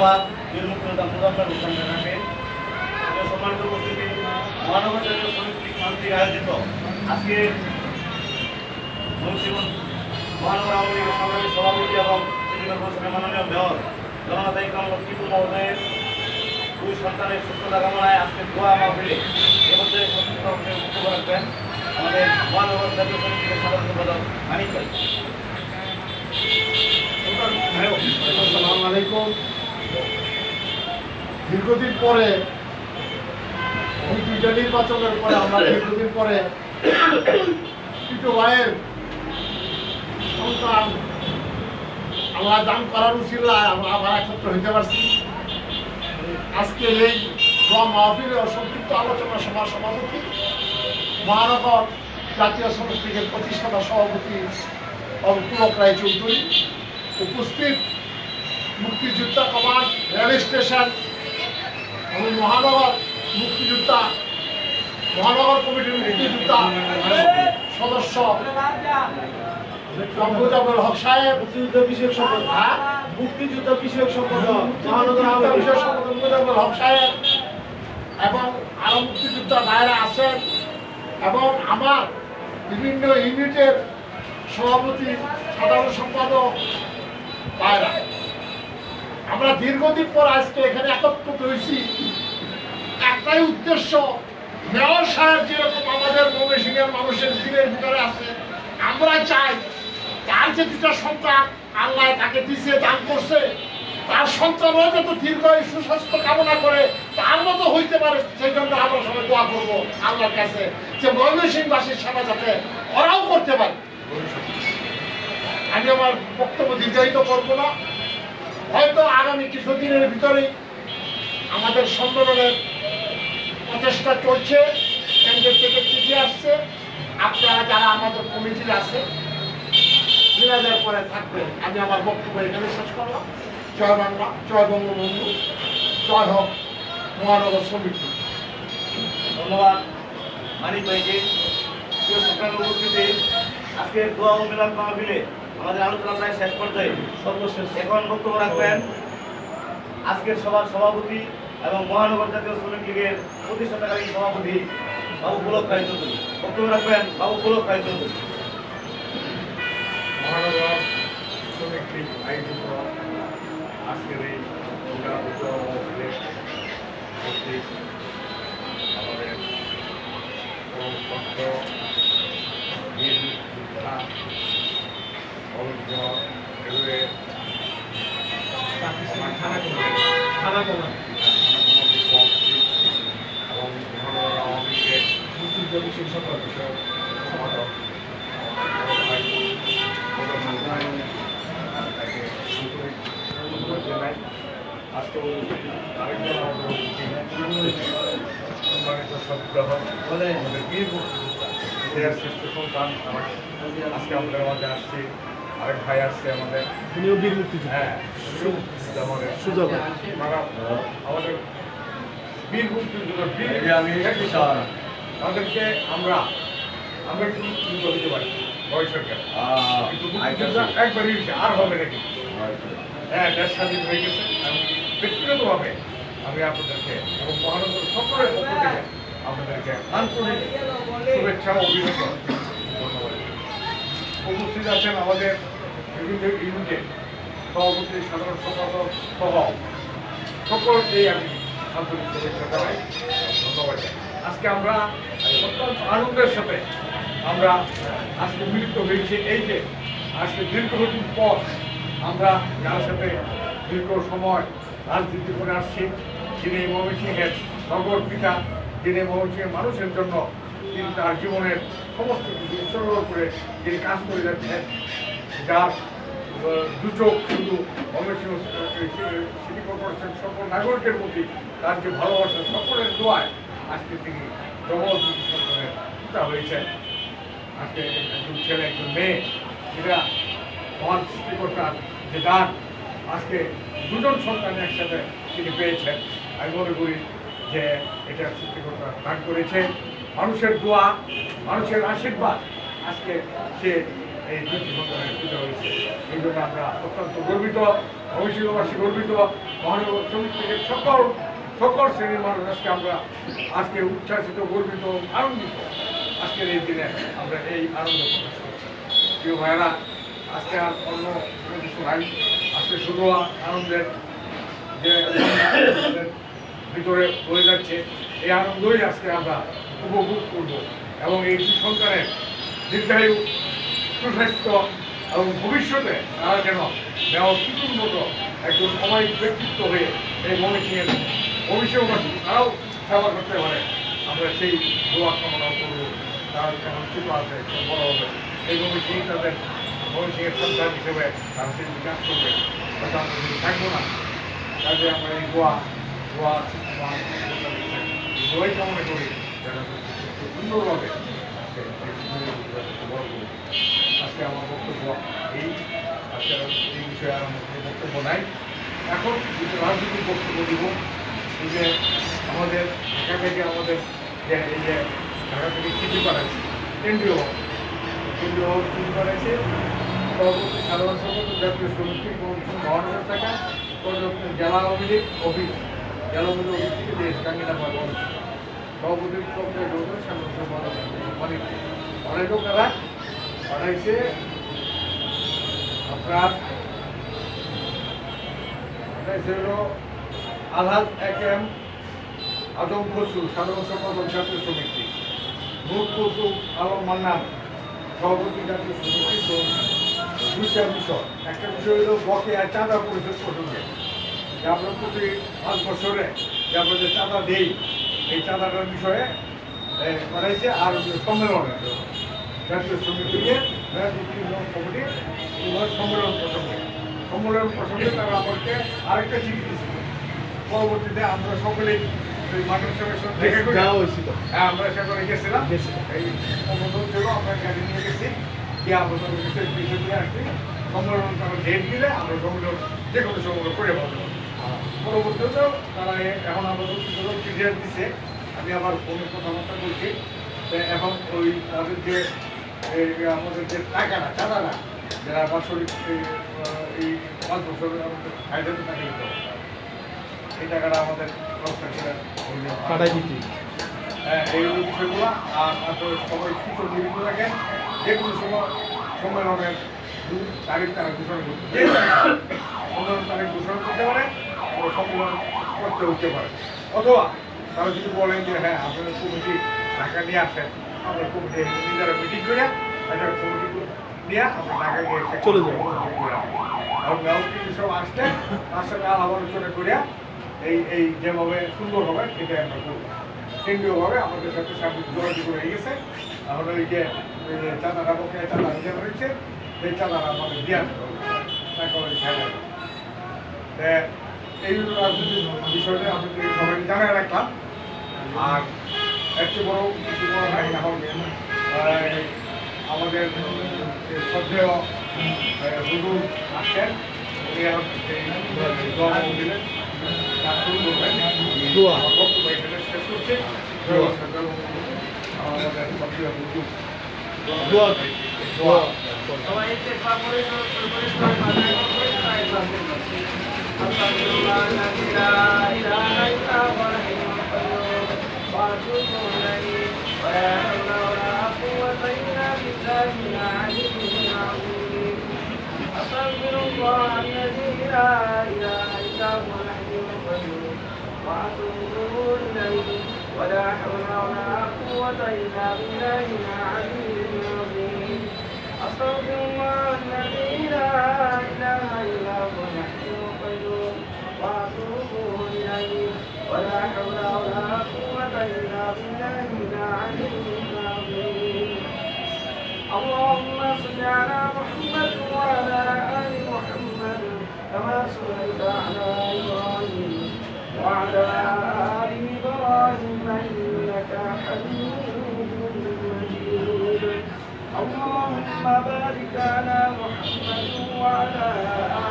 ধন্যবাদ। বীর মুক্তিযোদ্ধা মুজাফর হোসেন রানাকে সম্মানিত উপস্থিতি মহানগর লীগ কর্তৃক আয়োজিত। আজকে মহানগর আওয়ামী লীগের সংগ্রামী সভাপতি এবং সিটি কর্পোরেশনের মাননীয় মেয়র জনতা ইকরাম লক্ষ্মীপুর মহোদয়ের দুই সন্তানের সুস্থতা কামনায় আজকে আসসালামু আলাইকুম। দীর্ঘদিন পরে দুইটা নির্বাচনের পরে আমরা দীর্ঘদিন পরে টিটু ভাইয়ের সন্তান আল্লাহ দান করার উচিল্লায় আমরা আবার একত্র হইতে পারছি। আজকে এই মাহফিলে সংক্ষিপ্ত আলোচনা সভা সভাপতি, মহানগর জাতীয় লীগের প্রতিষ্ঠাতা সভাপতি অঙ্কুলক রায় চৌধুরী, উপস্থিত মুক্তিযোদ্ধা কমান্ড, রেল স্টেশন এবং মহানগর মুক্তিযোদ্ধা মহানগর কমিটির মুক্তিযোদ্ধা সদস্য আব্দুল হক সাহেব মুক্তিযুদ্ধ বিষয়ক হ্যাঁ? মুক্তিযুদ্ধ বিষয়ক সম্পদ মহানগর মুক্তিযোদ্ধা বিশেষ সম্পাদক মুজাফর হক সাহেব এবং আরও মুক্তিযোদ্ধা ভাইরা আছেন এবং আমার বিভিন্ন ইউনিটের সভাপতি সাধারণ সম্পাদক আমরা দীর্ঘদিন পর আজকে এখানে একত্রিত হয়েছি। একটাই উদ্দেশ্য, মেয়র সাহেব যেরকম আমাদের ময়মনসিংহের মানুষের দিনের ভিতরে আছে, আমরা চাই তার যে দুটা সন্তান আল্লাহ তাকে দিছে, দান করছে, তার সন্তানও যত দীর্ঘ সুস্বাস্থ্য কামনা করে, তার মতো হইতে পারে, সেই জন্য আমরা সবাই দোয়া করব আল্লাহর কাছে, যে ময়মনসিংহবাসীর সেবা যাতে ওরাও করতে পারে। আমি আমার বক্তব্য দীর্ঘায়িত করব না। হয়তো আগামী কিছুদিনের ভিতরেই আমাদের সম্মেলনের প্রচেষ্টা চলছে, কেন্দ্রের থেকে চিঠি আসছে। আপনারা যারা আমাদের কমিটির আছে দিনাজের পরে থাকবে আমি আমার বক্তব্য এখানে শেষ করলাম। জয় বাংলা, জয় বঙ্গবন্ধু, জয় হোক মহানগর সমিতি ধন্যবাদ, মানিক ভাইকে উপস্থিতি আজকে দোয়া ও মিলাদ মাহফিলে আমাদের আলোচনা প্রায় শেষ পর্যায়ে। সর্বশেষ এখন বক্তব্য রাখবেন। আজকের সভার সভাপতি এবং মহানগর জাতীয় শ্রমিক লীগের প্রতিষ্ঠাতাকারী সভাপতি বাবু পুলক রায় চৌধুরী। বক্তব্য রাখবেন বাবু পুলক রায় চৌধুরী। মহানগর শ্রমিক লীগ আয়োজিত আজকের এই উদ্যানিত মহফিলে উপস্থিত আমাদের থানা কমা এবং মহানগর আওয়ামী লীগের সম্পাদক আমাদের ভাই তাকে ধন্যবাদ জানাই আজকে আরেকজন আমাদের সম্মানিত সদ্গ্রহ আমাদের বীর মুক্তিযোদ্ধা দেয়ার শ্রেষ্ঠ সন্তান আমার আজকে আমাদের মাঝে আসছে আরেক ভাই আসছে আমাদের উনিও বীর মুক্তিযুদ্ধ হ্যাঁ আমাদের সুযোগ আমাদের বীর মুক্তিযুদ্ধ বীর আমি তাদেরকে আমরা আমরা একটু চিন্তা হতে পারি? একবারই আর হবে নাকি? হ্যাঁ দেশ স্বাধীন হয়ে গেছে। আমি ব্যক্তিগতভাবে আমি আপনাদেরকে এবং মহানগর সকলের পক্ষ থেকে আপনাদেরকে আন্তরিক শুভেচ্ছা ও অভিনন্দন। ধন্যবাদ। উপস্থিত আছেন আমাদের বিভিন্ন সভাপতি সাধারণ সম্পাদক সহ সকলকেই আমি আন্তরিক শুভেচ্ছা জানাই। ধন্যবাদ। আজকে আমরা অত্যন্ত আনন্দের সাথে আমরা আজকে মিলিত হয়েছি। এই যে আজকে দীর্ঘদিন পর আমরা যার সাথে দীর্ঘ সময় রাজনীতি করে আসছি, যিনি ময়মনসিংহের নগর পিতা যিনি ময়মনসিংহের মানুষের জন্য তিনি তার জীবনের সমস্ত কিছু উৎসর্গ করে তিনি কাজ করে যাচ্ছেন, যার দুচোখ শুধু ময়মনসিংহ সিটি কর্পোরেশন সকল নাগরিকের প্রতি তার যে ভালোবাসা, সকলের দোয়ায় আজকে তিনি প্রবল পিতা হয়েছেন। আজকে একজন ছেলে, একজন মেয়ে এরা মহান সৃষ্টিকর্তার যে দান, আজকে দুজন সন্তান একসাথে তিনি পেয়েছেন। আমি মনে করি যে এটা সৃষ্টিকর্তা দান করেছে। মানুষের দোয়া, মানুষের আশীর্বাদ আজকে সে এই দুটি সন্তানের পিতা হয়েছে। এই জন্য আমরা অত্যন্ত গর্বিত মহিষীবাসী গর্বিত। মহানগর শ্রমিক থেকে সকল সকল শ্রেণির মানুষ আজকে আমরা আজকে উচ্ছ্বাসিত, গর্বিত, আনন্দিত আজকের এই দিনে আমরা এই আনন্দ প্রকাশ করছি। প্রিয় ভাইয়েরা, আজকে আর অন্য কিছু নাই। আজকে শুধু আনন্দের যে ভিতরে বয়ে যাচ্ছে, এই আনন্দই আজকে আমরা উপভোগ করব এবং এই সন্তানের দীর্ঘায়ু, সুস্বাস্থ্য এবং ভবিষ্যতে তারা যেন কিছুর মতো একজন অমায়িক ব্যক্তিত্ব হয়ে এই মনীষীর ভবিষ্যৎবাসী তারাও সেবা করতে পারে। আমরা সেই দোয়া কামনা করব। তার যেমন ছোট আছে বড় হবে। এই মনীষী তাদের মনীষীর সন্তান হিসেবে তারা সেই বিকাশ করবে। থাকব না কাজে আমরা এই দোয়া দোয়া দোয়াই কামনা করি খুব সুন্দরভাবে আজকে। আমার বক্তব্য এই। আজকে এই বিষয়ে আমার বক্তব্য নাই। এখন কিছু রাজনৈতিক বক্তব্য দিব। যে আমাদের ঢাকা থেকে আমাদের যে এই যে ঢাকা থেকে চিঠি পাঠাচ্ছে কেন্দ্রীয় কেন্দ্রীয় চিঠি পাঠাচ্ছে পরবর্তী সাধারণ সম্পাদক জাতীয় শ্রমিক কমিশন মহানগর শাখা পরবর্তী জেলা আওয়ামী লীগ অফিস, জেলা আওয়ামী লীগ অফিস থেকে দেশ কাঙ্গিনা পাওয়া সভাপতি সাধারণ সম্পাদক অনেক অনেক লোকেরা পাঠাইছে আপনার পাঠাইছে হলো আলহাজ এক এম আজম খসরু, সাধারণ সম্পাদক জাতীয় সমিতি। নূর কৌতুক আলম মান্নান, সভাপতি জাতীয় সমিতি তো দুইটা বিষয়। একটা বিষয় হলো বকেয়া চাঁদা পরিশোধ প্রসঙ্গে যে আমরা প্রতি পাঁচ বছরে যে আমরা যে চাঁদা দেই, এই চাঁদাটার বিষয়ে পাঠাইছে আর সম্মেলনের জন্য জাতীয় রাজনীতি কমিটি সম্মেলন প্রসঙ্গে। সম্মেলন প্রসঙ্গে তারা আমাকে আরেকটা চিঠি পরবর্তীতে আমরা সকলেই সঙ্গে দেখা করি হ্যাঁ আমরা সেখানে গেছিলাম। এই ছিল আমরা গাড়ি নিয়ে গেছি। গিয়ে আমরা তাদের কাছে বিষয় দিয়ে আসছি। সম্মেলন তারা ডেট দিলে আমরা সম্মেলন যে কোনো সম্মেলন করে পাবো। তারা এখন আমাদের ক্লিয়ার আমি আবার ফোনে কথাবার্তা বলছি। এখন ওই তাদের যে আমাদের যে টাকাটা চাঁদাটা যারা বাৎসরিক এই, এই পাঁচ বছর আমাদের ফায়দা টাকা দিতে হবে এই টাকাটা আমাদের ওই দিচ্ছি। হ্যাঁ, এই বিষয়গুলো। আর আপনার সবাই কিছু জীবিত রাখেন যে কোনো সময় সম্মেলনের তারিখ তারা ঘোষণা করতে সম্মেলন তারিখ ঘোষণা করতে পারে ও সম্মেলন করতে উঠতে পারে। অথবা তারা যদি বলেন যে হ্যাঁ আপনাদের কমিটি ঢাকা নিয়ে আসেন আমরা কমিটি নিজেরা মিটিং করে একটা কমিটি নিয়ে আমরা ঢাকা গিয়ে চলে যাব। আসব। এবং সব আসলে তার সঙ্গে আলাপ আলোচনা করে এই এই যেভাবে সুন্দর হবে, সেটাই আমরা করব। কেন্দ্রীয়ভাবে আমাদের সাথে যোগাযোগ হয়ে গেছে এখন ওই যে চাঁদাটা বকে চাঁদা দিতে রয়েছে সেই চাঁদাটা আমাদের দেওয়া হবে। এই বিষয়টা আমাদের সবাই জানায় রাখলাম। আর একটু বড়, কিছু বড় নাই আমাদের শ্রদ্ধেয় হুজুর আসছেন। এই দোয়া দিলেন দোয়া। দোয়া। দোয়া দোয়া حول ولا قوة إلا بالله العلي العظيم أستغفر الله الذي لا إله إلا هو الحي القيوم وأتوب إليه ولا حول ولا قوة إلا بالله العلي العظيم اللهم صل على محمد وعلى آل محمد كما صليت على إبراهيم وعلى آل إبراهيم اللهم بارك على محمد وعلى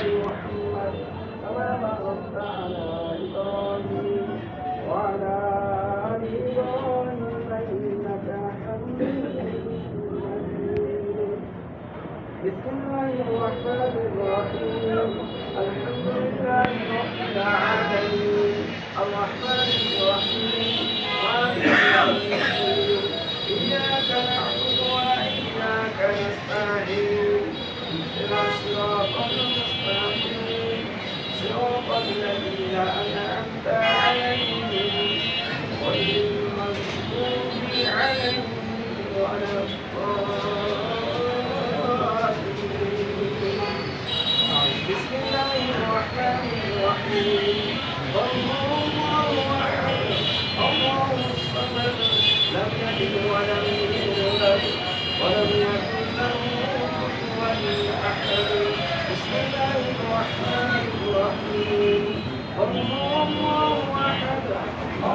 آل محمد كما باركت على إبراهيم وعلى آل إبراهيم إنك حميد بسم الله الرحمن الرحيم. الحمد لله رب العالمين. الرحمن الرحيم. Yeah.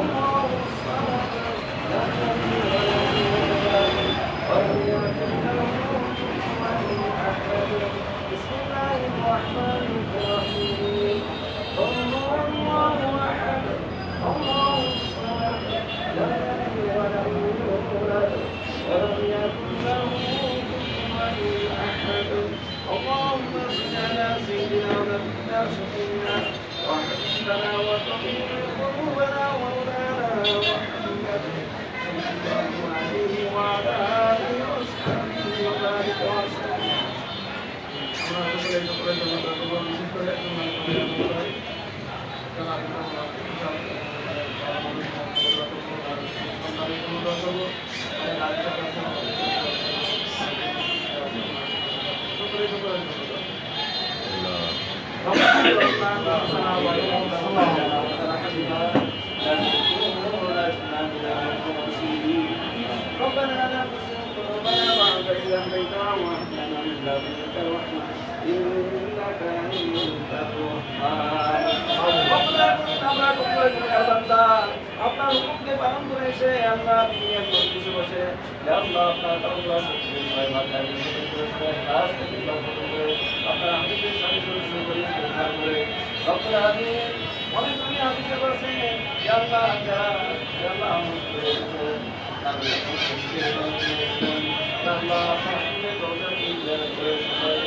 好。ربنا আপনার হুকুমকে পালন করে এসে আমরা তিনি একদম কিছু বসে আমরা আপনার কারণগুলো আপনার হাতিদের সাথে শুরু করি করে আপনার আমি অনেক তুমি হাতিতে পারছেন আল্লাহ আল্লাহ আল্লাহ আপনার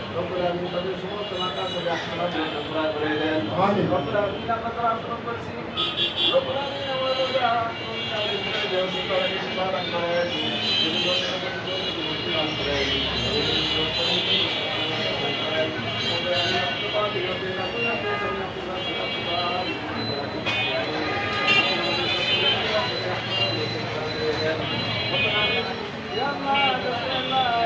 রব্বুল আলামিন তাদের সমস্ত মাতা করে আপনারা পুরা করে দেন আমিন। রব্বুল আলামিন আমরা তো আক্রমণ করছি। রব্বুল আলামিন আমাদের আক্রমণ করে। দেন সুতরাং সুবহান আল্লাহ যিনি দোষের Ya Allah, Ya Allah.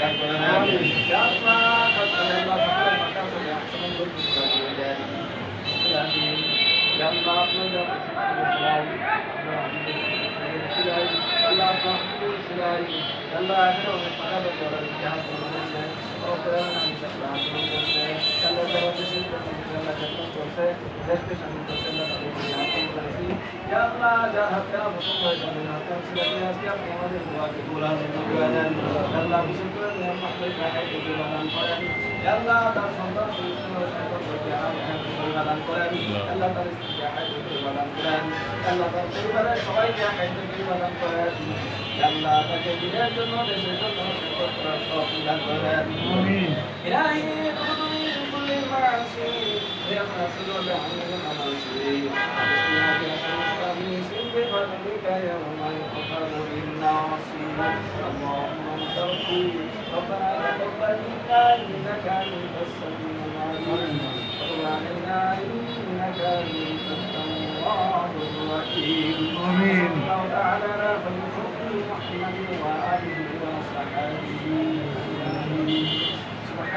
Allah সবাইকে বাদান করেন আল্লাহ তাকে দিনের জন্য দেশের জন্য করার তৌফিক দান করেন يوم يغفر للناصي اللهم انصرني ربنا تقبل منا انك انت السميع العليم وتب علينا انك انت التواب الرحيم امين الله تعالى على خير محمد واله وصحبه اجمعين